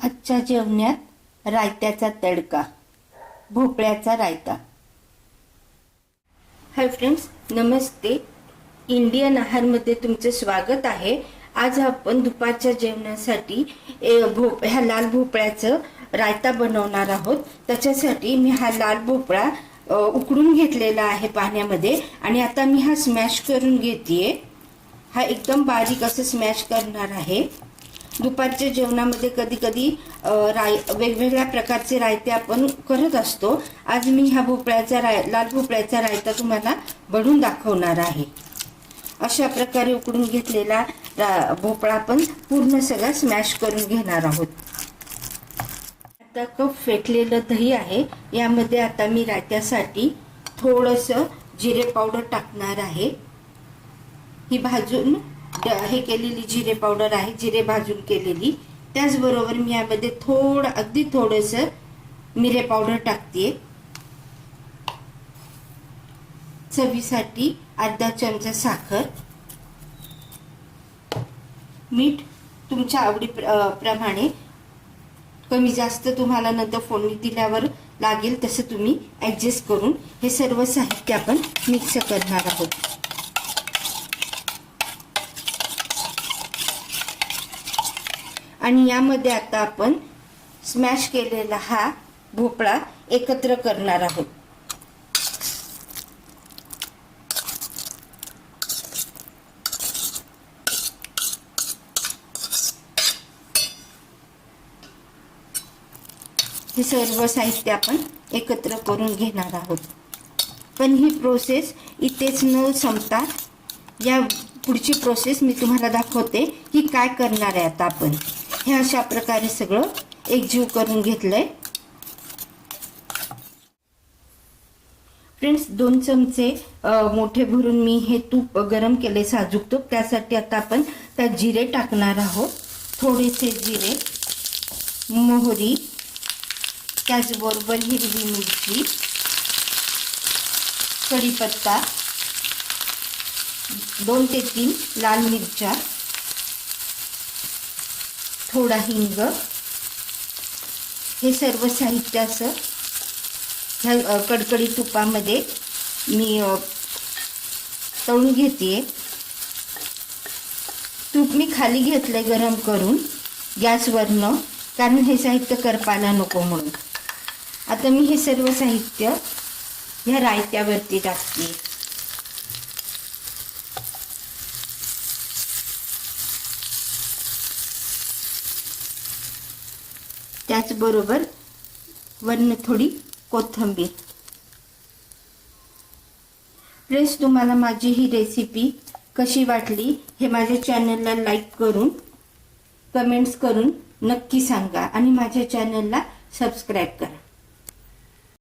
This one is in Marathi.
आजच्या जेवणात रायत्याचा तडका भोपळ्याचा रायता. हाय फ्रेंड्स नमस्ते. इंडियन आहारमध्ये तुमचं स्वागत आहे. आज आपण दुपारच्या जेवणासाठी भोप ह्या लाल भोपळ्याचं रायता बनवणार आहोत. त्याच्यासाठी मी हा लाल भोपळा उकडून घेतलेला आहे पाण्यामध्ये आणि आता मी हा स्मॅश करून घेते हा एकदम बारीक असं स्मॅश करणार आहे. दुपारच्या जेवणामध्ये कधी कधी राय वेगवेगळ्या प्रकारचे रायते आपण करत असतो. आज मी ह्या भोपळ्याचा राय लाल भोपळ्याचा रायता तुम्हाला बनवून दाखवणार आहे. अशा प्रकारे उकडून घेतलेला रा- भोपळा आपण पूर्ण सगळा स्मॅश करून घेणार आहोत. आता कप फेटलेलं दही आहे. यामध्ये आता मी रायत्यासाठी थोडंसं जिरे पावडर टाकणार आहे. ही भाजून हे केलेली जिरे पावडर आहे जिरे भाजून केलेली. त्याचबरोबर मी यामध्ये थोडं अगदी थोडंसं मिरे पावडर टाकते चवीसाठी अर्धा चमचा साखर. मीठ तुमच्या आवडी प्रमाणे. कमी जास्त तुम्हाला नंतर फोडणी दिल्यावर लागेल तसं तुम्ही ॲडजस्ट करून हे सर्व साहित्य आपण मिक्स करणार आहोत. आणि यामध्ये आता आपण स्मॅश केलेला हा भोपळा एकत्र करणार आहोत. हे सर्व साहित्य आपण एकत्र करून घेणार आहोत. पण ही प्रोसेस इथेच न संपता या पुढची प्रोसेस मी तुम्हाला दाखवते की काय करणार आहे आता आपण. हे अशा प्रकारे सगळं एकजीव करून घेतलंय. फ्रेंड्स दोन चमचे मोठे भरून मी हे तूप गरम केले साजूक तूप. त्यासाठी आता आपण त्यात जिरे टाकणार आहोत. थोडेसे जिरे मोहरी त्याचबरोबर हिरवी मिरची कढीपत्ता दोन ते तीन लाल मिरच्या थोडा हिंग. हे सर्व साहित्य असं ह्या कडकडी तुपामध्ये मी तळून घेते तूप मी खाली घेतलंय गरम करून गॅसवरनं कारण हे साहित्य करपायला नको म्हणून. आता मी हे सर्व साहित्य ह्या रायत्यावरती टाकते. त्याचबरोबर वरनं थोडी कोथिंबीर. फ्रेंड्स तुम्हाला माझी ही रेसिपी कशी वाटली हे माझ्या चॅनलला लाईक करून कमेंट्स करून नक्की सांगा आणि माझ्या चॅनलला सबस्क्राईब करा.